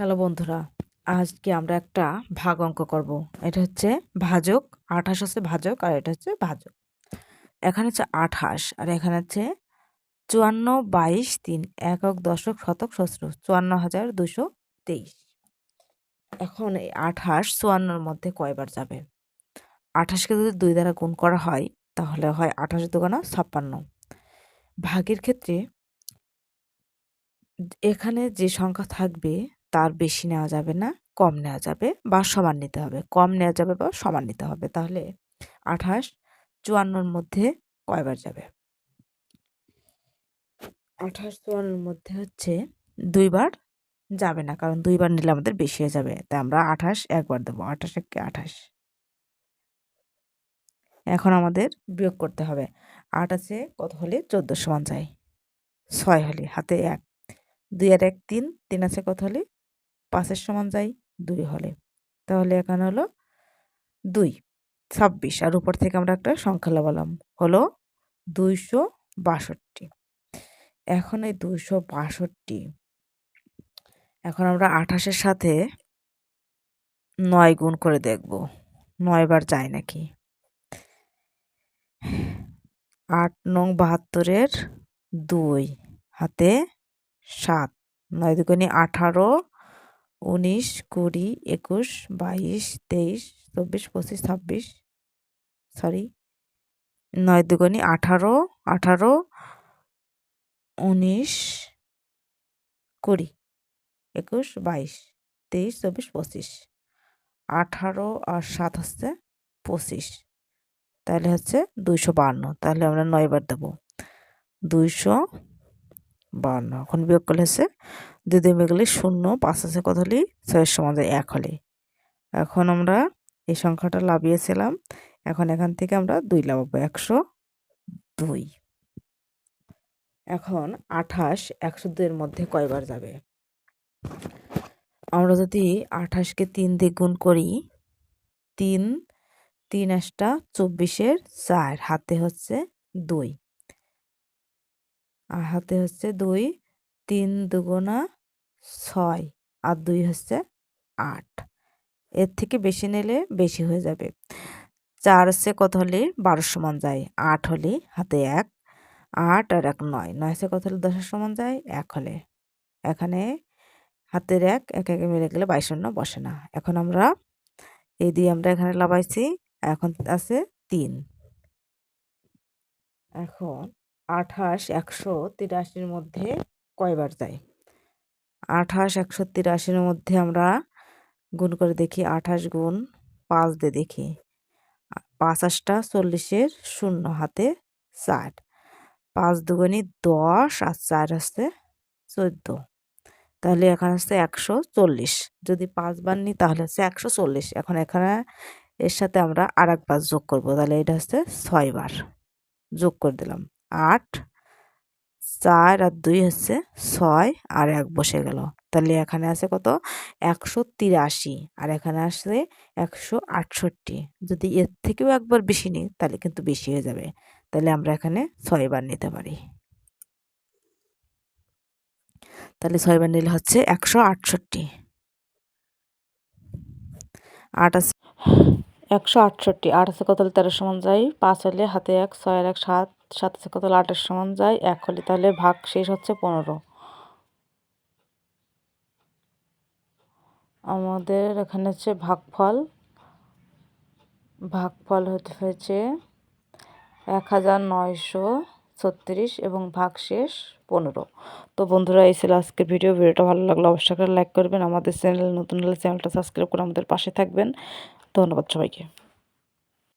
Hello বন্ধুরা, আজকে আমরা একটা ভাগ অঙ্ক করব। এটা হচ্ছে ভাজক, আঠাশ হচ্ছে ভাজক আর এটা হচ্ছে ভাজক। এখানে হচ্ছে আঠাশ আর এখানে হচ্ছে চুয়ান্ন, বাইশ, তিন, একক, দশক, শতক সস্র চুয়ান্ন হাজার দুশো তেইশ। এখন এই আঠাশ চুয়ান্নর মধ্যে কয়বার যাবে? আঠাশকে যদি দুই দ্বারা গুণ করা হয়, তাহলে হয় আঠাশ দুগানা ছাপ্পান্ন। ভাগের ক্ষেত্রে এখানে যে সংখ্যা থাকবে তার বেশি নেওয়া যাবে না, কম নেওয়া যাবে বা সমান নিতে হবে। কম নেওয়া যাবে বা সমান নিতে হবে। তাহলে আঠাশ, চুয়ান্নর মধ্যে কয়বার যাবে? আঠাশ, চুয়ান্নর মধ্যে হচ্ছে দুইবার যাবে না, কারণ দুইবার নিলে আমাদের বেশি হয়ে যাবে। তাই আমরা আঠাশ একবার দেবো। আঠাশ একে আঠাশ। এখন আমাদের বিয়োগ করতে হবে। আট আছে, কত হলে? চোদ্দ সমান যায় ছয় হলে, হাতে এক। দুই আর এক, তিন। তিন আছে, কত হলে? পাঁচের সমান যাই দুই হলে। তাহলে এখানে হলো দুই, ছাব্বিশ। আর উপর থেকে আমরা একটা সংখ্যা লাগালাম, হলো দুইশো বাষট্টি। এখন এই দুইশো বাষট্টি, এখন আমরা আঠাশের সাথে নয় গুণ করে দেখব। নয়বার যায় নাকি? আট নং বাহাত্তরের দুই, হাতে সাত। নয় দুগুণে আঠারো উনিশ, কুড়ি, একুশ, বাইশ, তেইশ, চব্বিশ, পঁচিশ, ছাব্বিশ সরি নয় দুগুণি আঠারো আঠারো, উনিশ, কুড়ি, একুশ, বাইশ, তেইশ, চব্বিশ, পঁচিশ, আঠারো আর সাত হচ্ছে পঁচিশ, তাহলে হচ্ছে দুইশো বান্ন, তাহলে আমরা নয়বার দেবো, দুইশো বান্ন, এখন বিয়োগ করলে হচ্ছে দুই দুই গেলে শূন্য, পাঁচ আছে কত হলে? ছয়ের সমান এক হলে। এখন আমরা এই সংখ্যাটা লাভিয়েছিলাম। এখন এখান থেকে আমরা দুই লাভাবো একশো দুই। এখন আঠাশ, একশো দুইয়ের মধ্যে কয়বার যাবে? আমরা যদি আঠাশকে তিন দিয়ে গুণ করি, তিন তিন আটটা চব্বিশের চার, হাতে হচ্ছে দুই। আর হাতে হচ্ছে দুই তিন দুগুণা ছয় আর দুই হচ্ছে আট। এর থেকে বেশি নিলে বেশি হয়ে যাবে। চার সে কত হলে? বারো সমান যায়। আট হলে হাতে এক, আট আর এক নয়। নয় সে কত হলে? দশের সমান যায়? এক হলে। এখানে হাতের এক এক একে মিলে গেলে বাইশ শূন্য বসে না। এখন আমরা এই দিয়ে আমরা এখানে লাগাইছি। এখন আছে তিন। এখন আঠাশ, একশো তিরাশির মধ্যে কয়বার যায় আঠাশ একশো তিরাশির মধ্যে আমরা গুণ করে দেখি, আঠাশ গুণ পাঁচ দিয়ে দেখি। পাঁচাশটা চল্লিশের শূন্য, হাতে চার পাঁচ দুগুণি দশ আর চার হচ্ছে চোদ্দ। তাহলে এখানে হচ্ছে একশো চল্লিশ। যদি পাঁচবার নিই তাহলে হচ্ছে একশো চল্লিশ। এখন এখানে এর সাথে আমরা আর একবার যোগ করব। তাহলে এটা হচ্ছে ছয়বার। যোগ করে দিলাম। আট চার আর দুই হচ্ছে ছয় আর এক বসে গেল। তাহলে এখানে আছে কত? একশো তিরাশি আর এখানে আসছে একশো আটষট্টি। যদি এর থেকেও একবার বেশি নিই, তাহলে কিন্তু বেশি হয়ে যাবে। তাহলে আমরা এখানে ছয়বার নিতে পারি। তাহলে ছয়বার নিলে হচ্ছে একশো আটষট্টি। আট আছে একশো আটষট্টি। আট আছে কত? তেরো সমান যায় পাঁচ হলে হাতে এক, ছয় এক, সাত। সাত কত আটের সমান যায় এক হলে, তাহলে ভাগ শেষ হচ্ছে পনেরো। আমাদের এখানে হচ্ছে ভাগফল। ভাগফল হতে হয়েছে এক হাজার নয়শো ছত্রিশ এবং ভাগ শেষ পনেরো। তো বন্ধুরা, এই ছিল আজকের ভিডিও। ভিডিওটা ভালো লাগল অবশ্যই লাইক করবেন। আমাদের চ্যানেল, নতুন হলে চ্যানেলটা সাবস্ক্রাইব করে আমাদের পাশে থাকবেন। ধন্যবাদ সবাইকে।